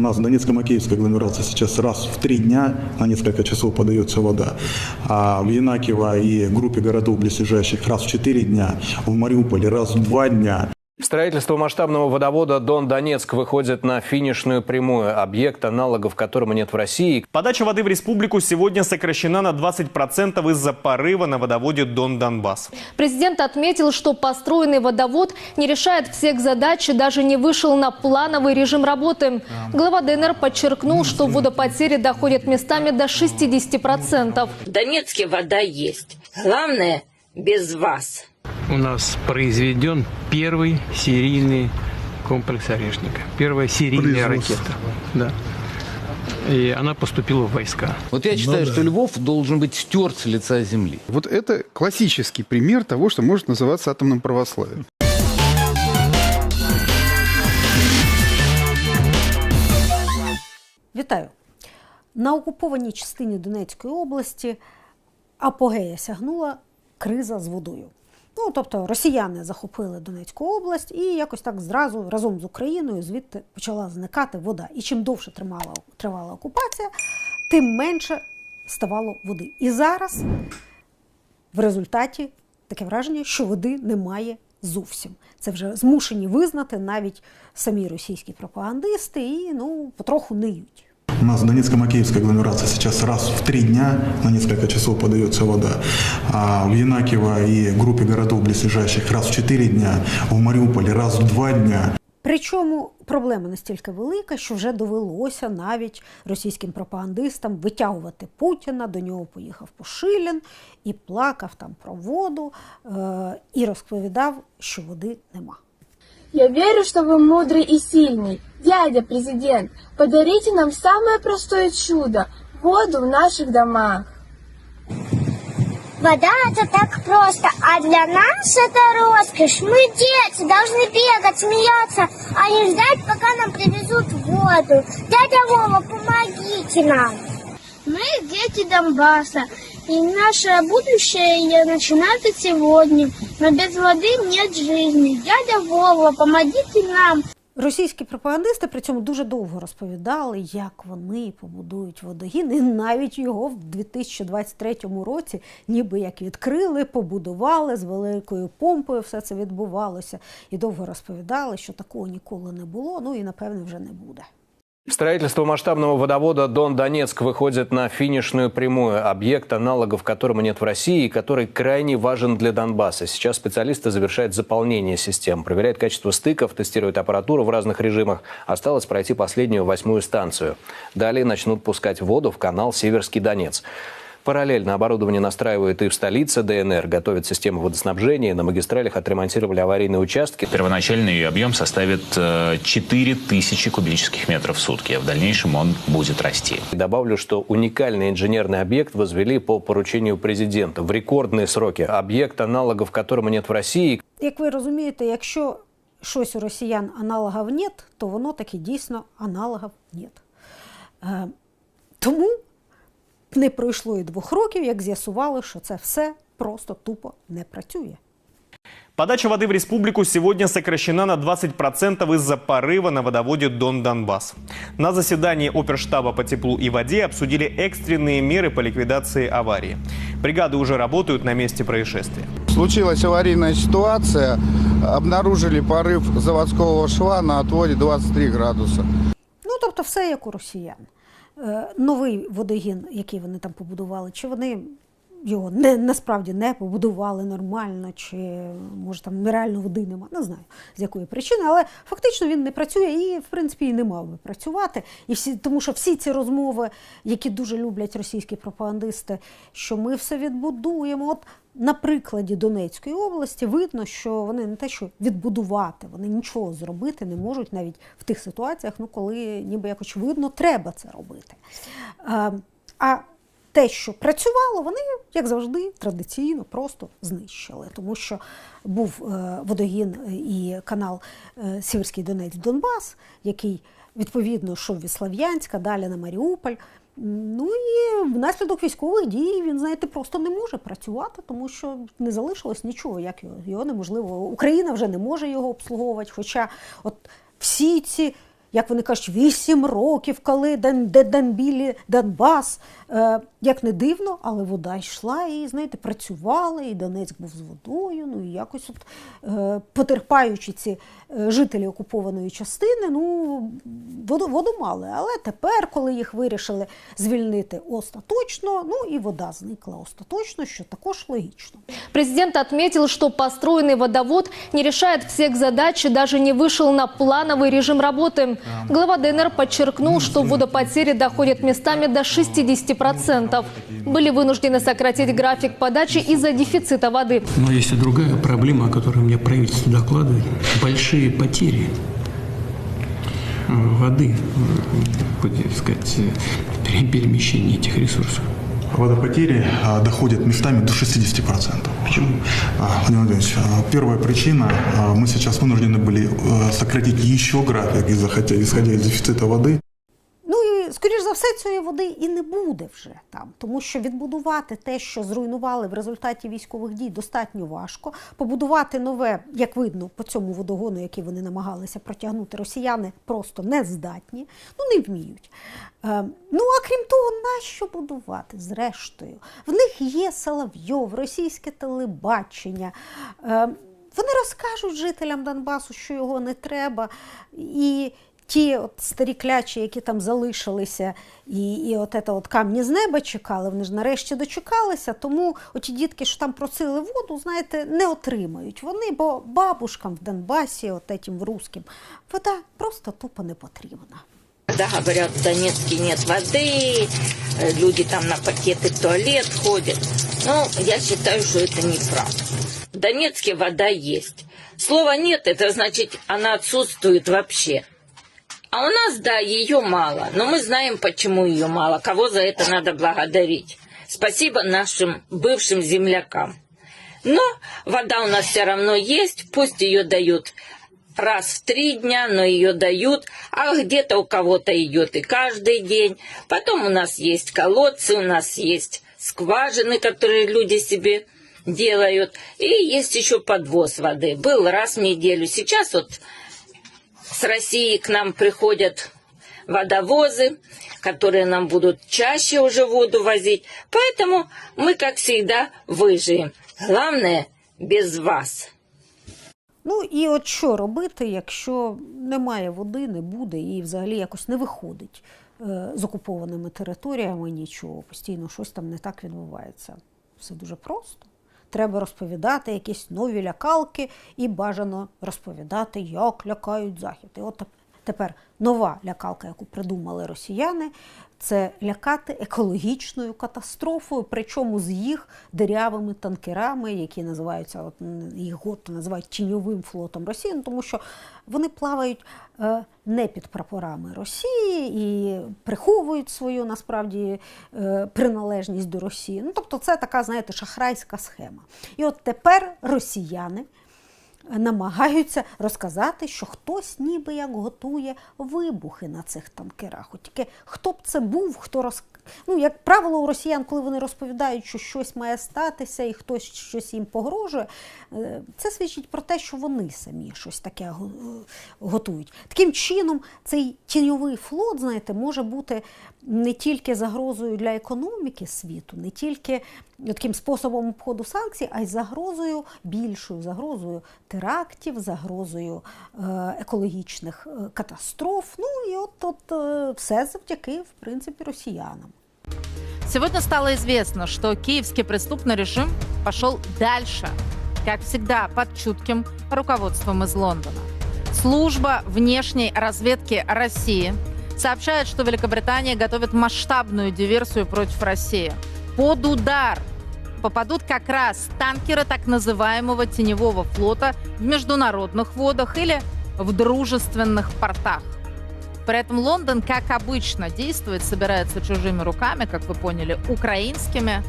У нас в Донецко-Макеевской агломерации сейчас раз в три дня на несколько часов подается вода. А в Янакиево и группе городов близлежащих раз в четыре дня. В Мариуполе раз в два дня. Строительство масштабного водовода Дон-Донецк выходит на финишную прямую. Объект, аналогов которому нет в России. Подача воды в республику сегодня сокращена на 20% из-за порыва на водоводе Дон-Донбасс. Президент отметил, что построенный водовод не решает всех задач и даже не вышел на плановый режим работы. Глава ДНР подчеркнул, что водопотери доходят местами до 60%. В Донецке вода есть. Главное, без вас у нас произведен первый серийный комплекс «Орешника». Первая серийная ракета. Да. И она поступила в войска. Вот я считаю, что Львов должен быть стерт с лица земли. Вот это классический пример того, что может называться атомным православием. Вітаю! На окупованій частині Донецької області апогея сягнула криза з водою. Ну, тобто росіяни захопили Донецьку область і якось так зразу разом з Україною звідти почала зникати вода. І чим довше тримала, тривала окупація, тим менше ставало води. І зараз в результаті таке враження, що води немає зовсім. Це вже змушені визнати навіть самі російські пропагандисти і ну потроху ниють. У нас в Донецко-Макеевской агломерации сейчас раз в три дня на несколько часов подается вода. А в Янакиево и группе городов близлежащих раз в четыре дня. В Мариуполе раз в два дня. Причому проблема настільки велика, що вже довелося навіть російським пропагандистам витягувати Путіна. До нього поїхав Пошилін і плакав там про воду е- і розповідав, що води нема. Я верю, что вы мудрый и сильный. Дядя президент, подарите нам самое простое чудо – воду в наших домах. Вода это так просто, а для нас это роскошь. Мы дети, должны бегать, смеяться, а не ждать, пока нам привезут воду. Дядя Вова, помогите нам. Мы дети Донбасса, и наше будущее начинается сегодня. Но без воды нет жизни. Дядя Вова, помогите нам. Російські пропагандисти при цьому дуже довго розповідали, як вони побудують водогін, і навіть його в 2023 році, ніби як відкрили, побудували з великою помпою. Все це відбувалося, і довго розповідали, що такого ніколи не було. Ну і напевне вже не буде. Строительство масштабного водовода Дон-Донецк выходит на финишную прямую. Объект, аналогов которому нет в России и который крайне важен для Донбасса. Сейчас специалисты завершают заполнение систем, проверяют качество стыков, тестируют аппаратуру в разных режимах. Осталось пройти последнюю восьмую станцию. Далее начнут пускать воду в канал Северский Донец. Параллельно оборудование настраивают и в столице ДНР, готовят систему водоснабжения, на магистралях отремонтировали аварийные участки. Первоначальный ее объем составит э, 4000 кубических метров в сутки, а в дальнейшем он будет расти. Добавлю, что уникальный инженерный объект возвели по поручению президента в рекордные сроки. Объект, аналогов которому нет в России. Як ви розумієте, якщо щось у росіян аналогів нет, то воно таки дійсно аналогів нет. Е, тому не пройшло і двох років, як з'ясували, що це все просто тупо не працює. Подача воды в республику сегодня сокращена на 20% из-за порыва на водоводе Дон-Донбасс. На заседании оперштаба по теплу и воде обсудили экстренные меры по ликвидации аварии. Бригады уже работают на месте происшествия. Случилась аварийная ситуация. Обнаружили порыв заводского шва на отводе 23 градуса. Ну, тобто, все як у росіян. Е, новий водогін, який вони там побудували, чи вони його не, насправді не побудували нормально, чи може там нереально води нема, не знаю з якої причини, але фактично він не працює і, в принципі, і не мав би працювати. І всі, тому що всі ці розмови, які дуже люблять російські пропагандисти, що ми все відбудуємо. От на прикладі Донецької області видно, що вони не те, що відбудувати, вони нічого зробити не можуть навіть в тих ситуаціях, ну коли ніби якось видно, треба це робити. А, а те, що працювало, вони, як завжди, традиційно просто знищили, тому що був е, водогін і канал е, Сіверський Донець Донбас, який відповідно йшов від Слов'янська, далі на Маріуполь. Ну і внаслідок військових дій він, знаєте, просто не може працювати, тому що не залишилось нічого, як його, його неможливо. Україна вже не може його обслуговувати. Хоча от всі ці як вони кажуть, вісім років, коли Дон- де Донбілі, Донбас. Е, як не дивно, але вода йшла і, знаєте, працювала, і Донецьк був з водою. Ну і якось от е, потерпаючи ці е, жителі окупованої частини, ну воду, воду мали. Але тепер, коли їх вирішили звільнити остаточно, ну і вода зникла остаточно, що також логічно. Президент отметил, что построенный водовод не решает всех задач и даже не вышел на плановый режим работы. Глава ДНР подчеркнул, что водопотери доходят местами до 60%. Были вынуждены сократить график подачи из-за дефицита воды. Но есть и другая проблема, о которой мне правительство докладывает. Большие потери э, воды, э, так сказать, э, пере- перемещение этих ресурсов. Водопотери а, доходят местами до 60%. Почему? Владимир Владимирович, а, первая причина, а, мы сейчас вынуждены были а, сократить еще график, из-за, хотя, исходя из дефицита воды. За все цієї води і не буде вже там, тому що відбудувати те, що зруйнували в результаті військових дій, достатньо важко. Побудувати нове, як видно, по цьому водогону, який вони намагалися протягнути, росіяни просто не здатні, ну не вміють. Е, ну а крім того, нащо будувати? Зрештою, в них є Соловйов, російське телебачення. Е, вони розкажуть жителям Донбасу, що його не треба. І ті от старі клячі, які там залишилися, і, і от це от камні з неба чекали, вони ж нарешті дочекалися. Тому оті дітки, що там просили воду, знаєте, не отримають. Вони, бо бабушкам в Донбасі, от этим в русським, вода просто тупо не потрібна. Да, говорят, в Донецке нет воды, э, люди там на пакеты в туалет ходят. Но я считаю, что это неправда. В Донецке вода есть. Слова нет, это значит, она отсутствует вообще. А у нас, да, ее мало. Но мы знаем, почему ее мало. Кого за это надо благодарить. Спасибо нашим бывшим землякам. Но вода у нас все равно есть. Пусть ее дают раз в три дня, но ее дают, а где-то у кого-то идет и каждый день. Потом у нас есть колодцы, у нас есть скважины, которые люди себе делают, и есть еще подвоз воды. Был раз в неделю. Сейчас вот с России к нам приходят водовозы, которые нам будут чаще уже воду возить. Поэтому мы, как всегда, выживем. Главное, без вас. Ну і от що робити, якщо немає води, не буде і взагалі якось не виходить е, з окупованими територіями нічого, постійно щось там не так відбувається. Все дуже просто. Треба розповідати якісь нові лякалки і бажано розповідати, як лякають захід. І от тепер нова лякалка, яку придумали росіяни, це лякати екологічною катастрофою, причому з їх дирявими танкерами, які називаються, от їх гордо називають тіньовим флотом Росії, ну, тому що вони плавають е, не під прапорами Росії і приховують свою насправді е, приналежність до Росії. Ну, тобто, це така, знаєте, шахрайська схема. І от тепер росіяни намагаються розказати, що хтось ніби як готує вибухи на цих танкерах. От тільки хто б це був, хто роз... Ну, як правило, у росіян, коли вони розповідають, що щось має статися і хтось щось їм погрожує, е, це свідчить про те, що вони самі щось таке е, готують. Таким чином, цей тіньовий флот, знаєте, може бути не тільки загрозою для економіки світу, не тільки таким способом обходу санкцій, а й загрозою більшою загрозою терактів, загрозою е, екологічних е, катастроф. Ну і от, от е, все завдяки, в принципі, росіянам. Сегодня стало известно, что киевский преступный режим пошел дальше, как всегда, под чутким руководством из Лондона. Служба внешней разведки России сообщает, что Великобритания готовит масштабную диверсию против России. Под удар попадут как раз танкеры так называемого теневого флота в международных водах или в дружественных портах. При этом Лондон, как обычно, действует, собирается чужими руками, как вы поняли, украинскими.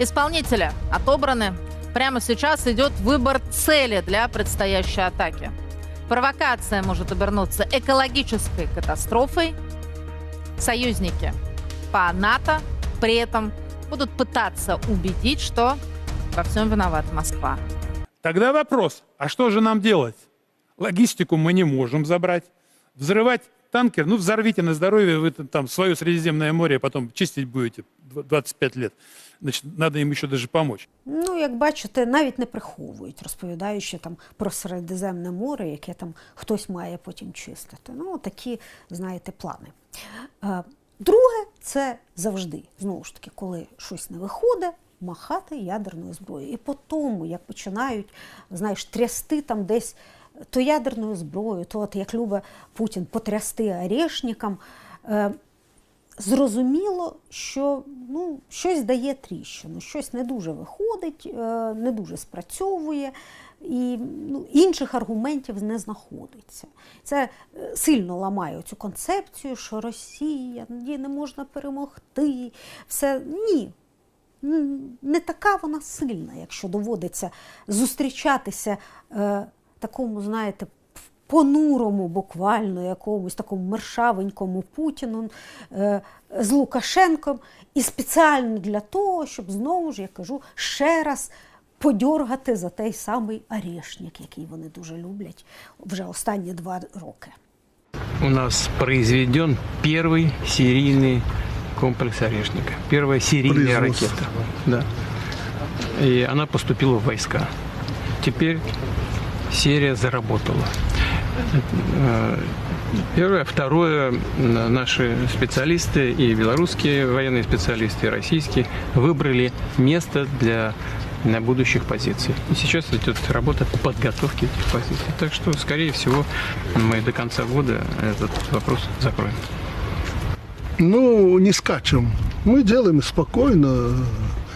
Исполнители отобраны. Прямо сейчас идет выбор цели для предстоящей атаки. Провокация может обернуться экологической катастрофой. Союзники по НАТО при этом будут пытаться убедить, что во всем виновата Москва. Тогда вопрос, а что же нам делать? Логистику мы не можем забрать. Взрывать танкер, ну взорвите на здоровье, вы там свое Средиземное море, а потом чистить будете дв- 25 лет. Значит, надо им еще даже помочь. Ну, як бачите, навіть не приховують, розповідаючи там про Середземне море, яке там хтось має потім чистити. Ну, такі, знаєте, плани. Друге, це завжди, знову ж таки, коли щось не виходить, махати ядерною зброєю. І по тому, як починають, знаєш, трясти там десь то ядерною зброєю, то от як любить Путін потрясти орешникам, е, зрозуміло, що ну, щось дає тріщину, щось не дуже виходить, е, не дуже спрацьовує, і ну, інших аргументів не знаходиться. Це е, сильно ламає цю концепцію, що Росія її не можна перемогти. Все ні. Не така вона сильна, якщо доводиться зустрічатися е, такому, знаєте, понурому, буквально якомусь такому мершавенькому Путіну е, з Лукашенком, і спеціально для того, щоб знову ж я кажу ще раз подьоргати за той самий орешник, який вони дуже люблять вже останні два роки. У нас произведен первый серийный комплекс «Орешника». Первая серийная Производство. ракета. Да. И она поступила в войска. Теперь серия заработала. Э, Первое. Второе. м, Наши специалисты, и белорусские военные специалисты, и российские, выбрали место для на будущих позиций. И сейчас идет работа по подготовке этих позиций. Так что, скорее всего, мы до конца года этот вопрос закроем. Ну, не скачем. Мы делаем спокойно.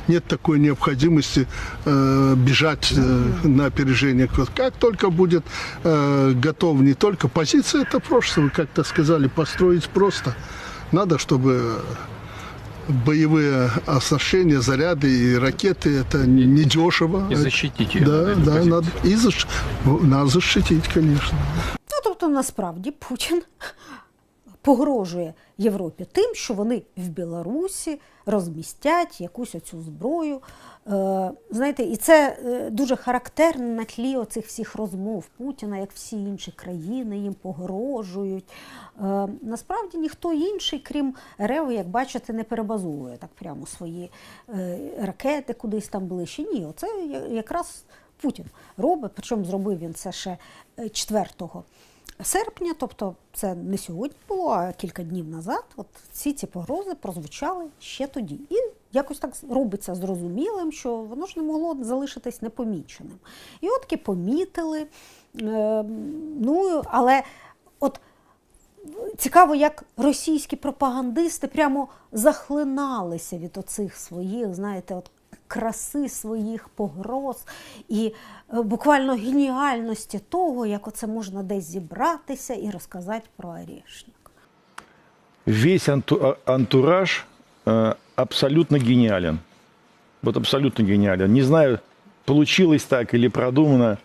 Нет такой необходимости э, бежать э, на опережение. Как только будет э, готов не только позиция, это прошлое, вы как-то сказали, построить просто. Надо, чтобы боевые оснащения, заряды и ракеты, это не дешево. И защитить ее Да, надо, эту да, позицию. надо. И защ- надо защитить, конечно. Ну, тобто, насправді Путін погрожує Європі тим, що вони в Білорусі розмістять якусь оцю зброю. Е, знаєте, і це е, дуже характерно на тлі оцих всіх розмов Путіна, як всі інші країни їм погрожують. Е, насправді ніхто інший, крім РФ, як бачите, не перебазовує так прямо свої ракети кудись там ближче. Ні, оце якраз Путін робить, причому зробив він це ще е, 4 серпня, тобто це не сьогодні було, а кілька днів назад. От всі ці погрози прозвучали ще тоді. І якось так робиться зрозумілим, що воно ж не могло залишитись непоміченим. І от таки помітили. Е, ну, але от цікаво, як російські пропагандисти прямо захлиналися від оцих своїх, знаєте, от краси своїх погроз і е, буквально геніальності того, як оце можна десь зібратися і розказати про орешник. Весь анту- а- антураж э, абсолютно гениален. Вот абсолютно гениален. Не знаю, получилось так или продумано.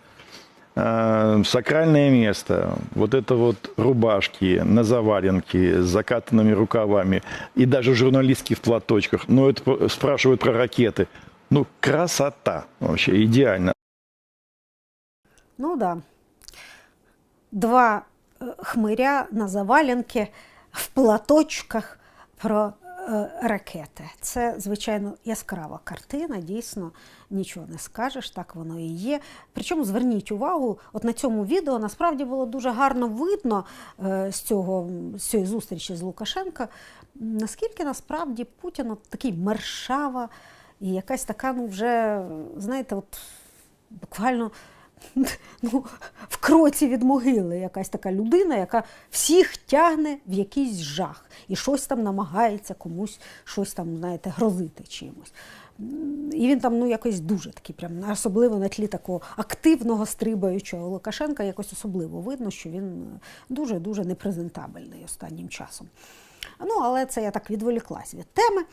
Э, сакральное место, вот это вот рубашки на заваленке с закатанными рукавами и даже журналистки в платочках. Ну, это по- спрашивают про ракеты. Ну, красота вообще, идеально. Ну да. Два е, хмиря на завалянки в платочках про е, ракети. Це, звичайно, яскрава картина, дійсно, нічого не скажеш, так воно і є. Причому зверніть увагу, от на цьому відео насправді було дуже гарно видно е, з, цього, з цієї зустрічі з Лукашенка, наскільки насправді Путін от такий мершава і якась така, ну вже, знаєте, от буквально ну, в кроці від могили якась така людина, яка всіх тягне в якийсь жах і щось там намагається комусь щось там, знаєте, грозити чимось. І він там ну, якось дуже такий, прям, особливо на тлі такого активного стрибаючого Лукашенка, якось особливо видно, що він дуже-дуже непрезентабельний останнім часом. Ну, але це я так відволіклась від теми.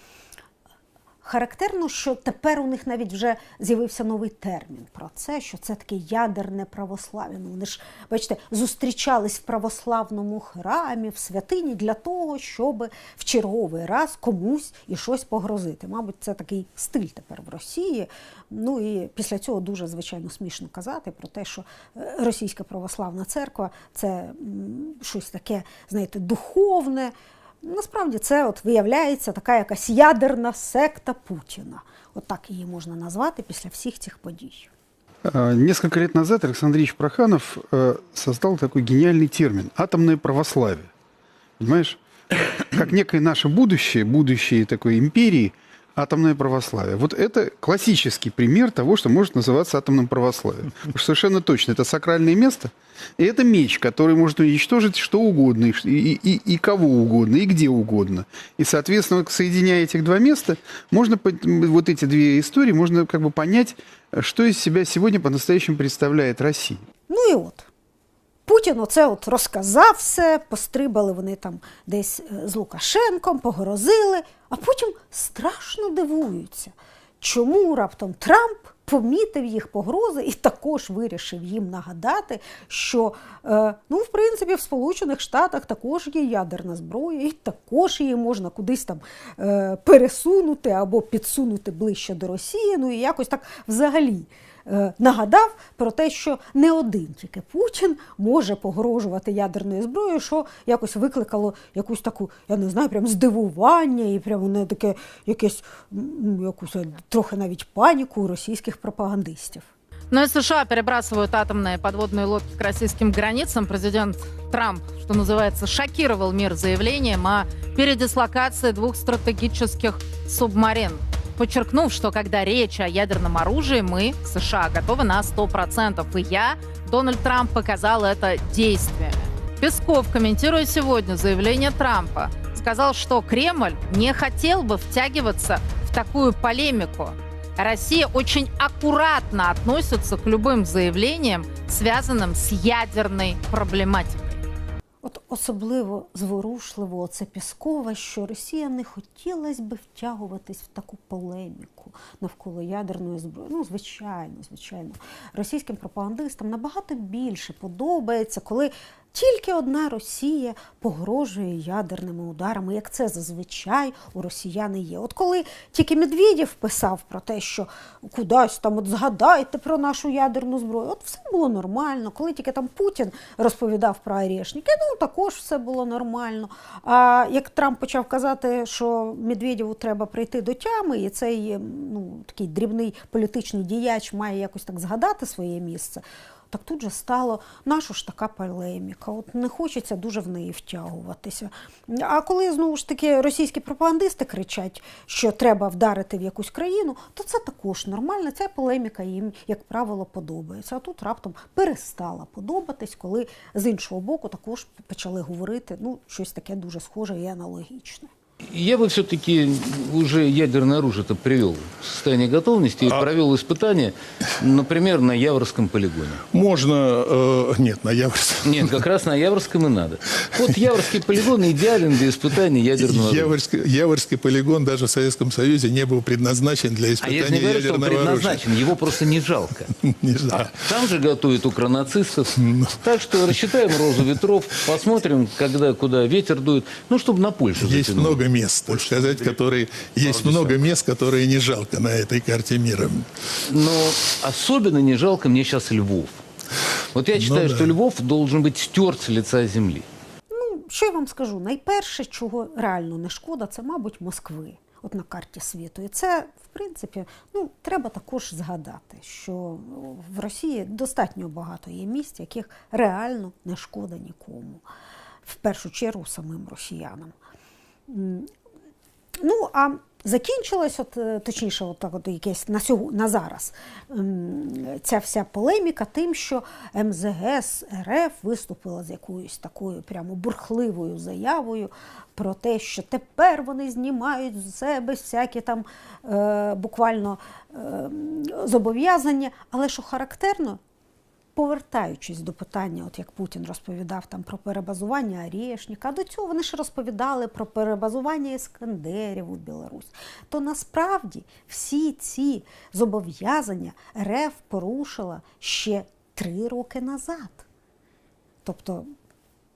Характерно, що тепер у них навіть вже з'явився новий термін про це, що це таке ядерне православ'я. Ну, вони ж, бачите, зустрічались в православному храмі, в святині для того, щоб в черговий раз комусь і щось погрозити. Мабуть, це такий стиль тепер в Росії. Ну і після цього дуже звичайно смішно казати про те, що е, російська православна церква це щось таке, знаєте, духовне. Насправді це от виявляється така якась ядерна секта Путіна. От так її можна назвати після всіх цих подій. А, Несколько лет назад Александр Ильич Проханов э, создал такой гениальный термин – атомное православие. Понимаешь? Как некое наше будущее, будущее такой империи – атомное православие. Вот это классический пример того, что может называться атомным православием. Потому совершенно точно это сакральное место, и это меч, который может уничтожить что угодно, и, и, и, и кого угодно, и где угодно. И, соответственно, вот соединяя этих два места, можно вот эти две истории, можно как бы понять, что из себя сегодня по-настоящему представляет Россия. Ну і от. Путін оце от розказав все, пострибали вони там десь е, з Лукашенком, погрозили, а потім страшно дивуються, чому раптом Трамп помітив їх погрози і також вирішив їм нагадати, що е, ну, в принципі в Сполучених Штатах також є ядерна зброя, і також її можна кудись там е, пересунути або підсунути ближче до Росії. Ну і якось так взагалі нагадав про те, що не один тільки Путін може погрожувати ядерною зброєю, що якось викликало якусь таку, я не знаю, прям здивування і прямо не таке якесь м, якусь е, трохи навіть паніку у російських пропагандистів. Но и США перебрасывают атомные подводные лодки к российским границам. Президент Трамп, что называется, шокировал мир заявлением о передислокации двух стратегических субмарин. Подчеркнув, что когда речь о ядерном оружии, мы, США, готовы на 100%. И я, Дональд Трамп, показал это действиями. Песков, комментируя сегодня заявление Трампа, сказал, что Кремль не хотел бы втягиваться в такую полемику. Россия очень аккуратно относится к любым заявлениям, связанным с ядерной проблематикой. От особливо зворушливо це Піскова, що Росія не хотілося би втягуватись в таку полеміку навколо ядерної зброї. Ну, звичайно, звичайно, російським пропагандистам набагато більше подобається, коли тільки одна Росія погрожує ядерними ударами, як це зазвичай у росіяни є. От коли тільки Медведєв писав про те, що кудись там от згадайте про нашу ядерну зброю, от все було нормально. Коли тільки там Путін розповідав про орешники, ну також все було нормально. А як Трамп почав казати, що Медведєву треба прийти до тями, і цей ну, такий дрібний політичний діяч має якось так згадати своє місце. Так тут же стало наша ж така полеміка. От не хочеться дуже в неї втягуватися. А коли знову ж таки російські пропагандисти кричать, що треба вдарити в якусь країну, то це також нормально. Ця полеміка їм, як правило, подобається. А тут раптом перестала подобатись, коли з іншого боку також почали говорити ну, щось таке дуже схоже і аналогічне. Я бы все-таки уже ядерное оружие-то привел в состояние готовности и провел испытания, например, на Яворском полигоне. Можно, э, нет, на Яворском. Нет, как раз на Яворском и надо. Вот Яворский полигон идеален для испытаний ядерного оружия. Яворский, Яворский полигон даже в Советском Союзе не был предназначен для А я не говорю, что он ядерного оружия. предназначен, его просто не жалко. Не знаю. Там же готовят укронацистов. Так что рассчитаем розу ветров, посмотрим, когда, куда ветер дует, ну, чтобы на Польшу Есть затянуло. много мест, так сказать, которые есть много мест, которые не жалко на этой карте мира. Но особенно не жалко мне сейчас Львов. Вот я считаю, да. что Львов должен быть стерт с лица земли. Ну, що я вам скажу? Найперше, чого реально не шкода, це, мабуть, Москви. От на карті світу. І це, в принципі, ну, треба також згадати, що в Росії достатньо багато є місць, яких реально не шкода нікому. В першу чергу самим росіянам. Ну, а закінчилась, от, е, точніше, от от якесь на, сього, на зараз ем, ця вся полеміка тим, що МЗГС РФ виступила з якоюсь такою прямо бурхливою заявою про те, що тепер вони знімають з себе всякі там е, буквально е, зобов'язання. Але що характерно, повертаючись до питання, от як Путін розповідав там про перебазування Арєшніка, до цього вони ж розповідали про перебазування іскандерів у Білорусь, то насправді всі ці зобов'язання РФ порушила ще три роки назад. Тобто,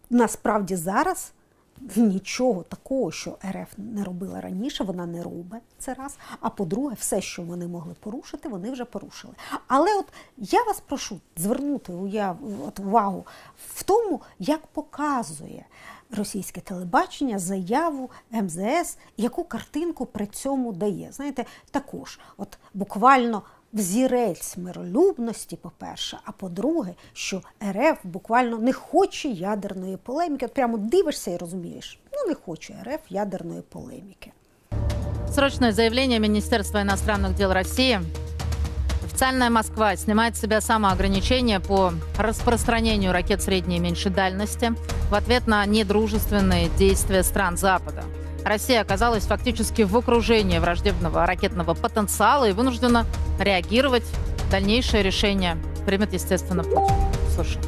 насправді зараз нічого такого, що РФ не робила раніше, вона не робить це раз. А по-друге, все, що вони могли порушити, вони вже порушили. Але от я вас прошу звернути увагу в тому, як показує російське телебачення заяву МЗС, яку картинку при цьому дає. Знаєте, також, от буквально взірець миролюбності, по-перше, а по-друге, що РФ буквально не хоче ядерної полеміки. От прямо дивишся і розумієш, ну не хоче РФ ядерної полеміки. Срочное заявление Министерства иностранных дел России. Официальная Москва снимает с себя самоограничения по распространению ракет средней и меньшей дальности в ответ на недружественные действия стран Запада. Россия оказалась фактически в окружении враждебного ракетного потенциала и вынуждена реагировать. Дальнейшее решение примет, естественно, Путин. Слушай.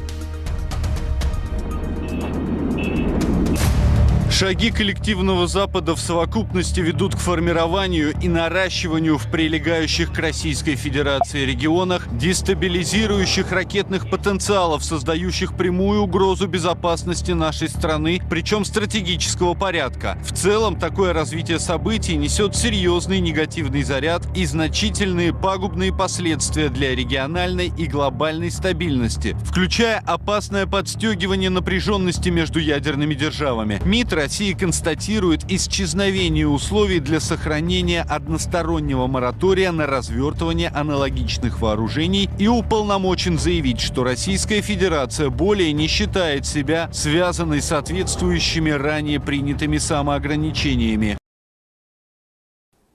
Шаги коллективного Запада в совокупности ведут к формированию и наращиванию в прилегающих к Российской Федерации регионах дестабилизирующих ракетных потенциалов, создающих прямую угрозу безопасности нашей страны, причем стратегического порядка. В целом, такое развитие событий несет серьезный негативный заряд и значительные пагубные последствия для региональной и глобальной стабильности, включая опасное подстегивание напряженности между ядерными державами. МИД России констатирует исчезновение условий для сохранения одностороннего моратория на развертывание аналогичных вооружений и уполномочен заявить, что Российская Федерация более не считает себя связанной с соответствующими ранее принятыми самоограничениями.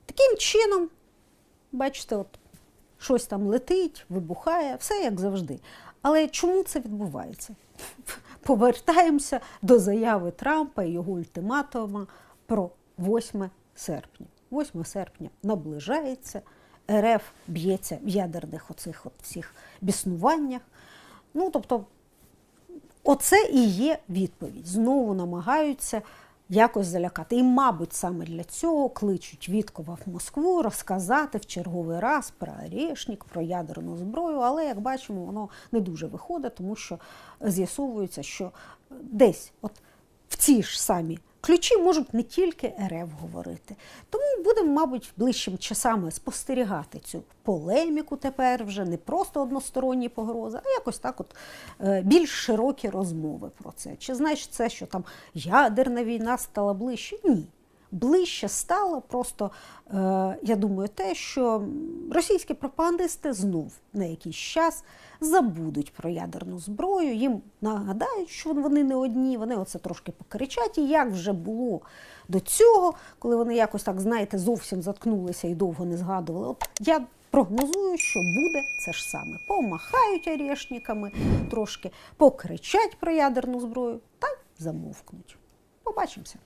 Таким чином, бачите, от щось там летить, вибухає, все як завжди. Але чому це відбувається? Повертаємося до заяви Трампа і його ультиматума про 8 серпня. 8 серпня наближається, РФ б'ється в ядерних оцих от всіх біснуваннях. Ну, тобто, оце і є відповідь. Знову намагаються якось залякати. І, мабуть, саме для цього кличуть Віткова в Москву розказати в черговий раз про Орешник, про ядерну зброю. Але, як бачимо, воно не дуже виходить, тому що з'ясовується, що десь от в ці ж самі ключі можуть не тільки РФ говорити. Тому будемо, мабуть, ближчим часами спостерігати цю полеміку тепер вже не просто односторонні погрози, а якось так, от е, більш широкі розмови про це. Чи знаєш це, що там ядерна війна стала ближче? Ні. Ближче стало просто, е, я думаю, те, що російські пропагандисти знов на якийсь час забудуть про ядерну зброю, їм нагадають, що вони не одні, вони оце трошки покричать. І як вже було до цього, коли вони якось так, знаєте, зовсім заткнулися і довго не згадували. От я прогнозую, що буде це ж саме. Помахають орешниками трошки, покричать про ядерну зброю та замовкнуть. Побачимося.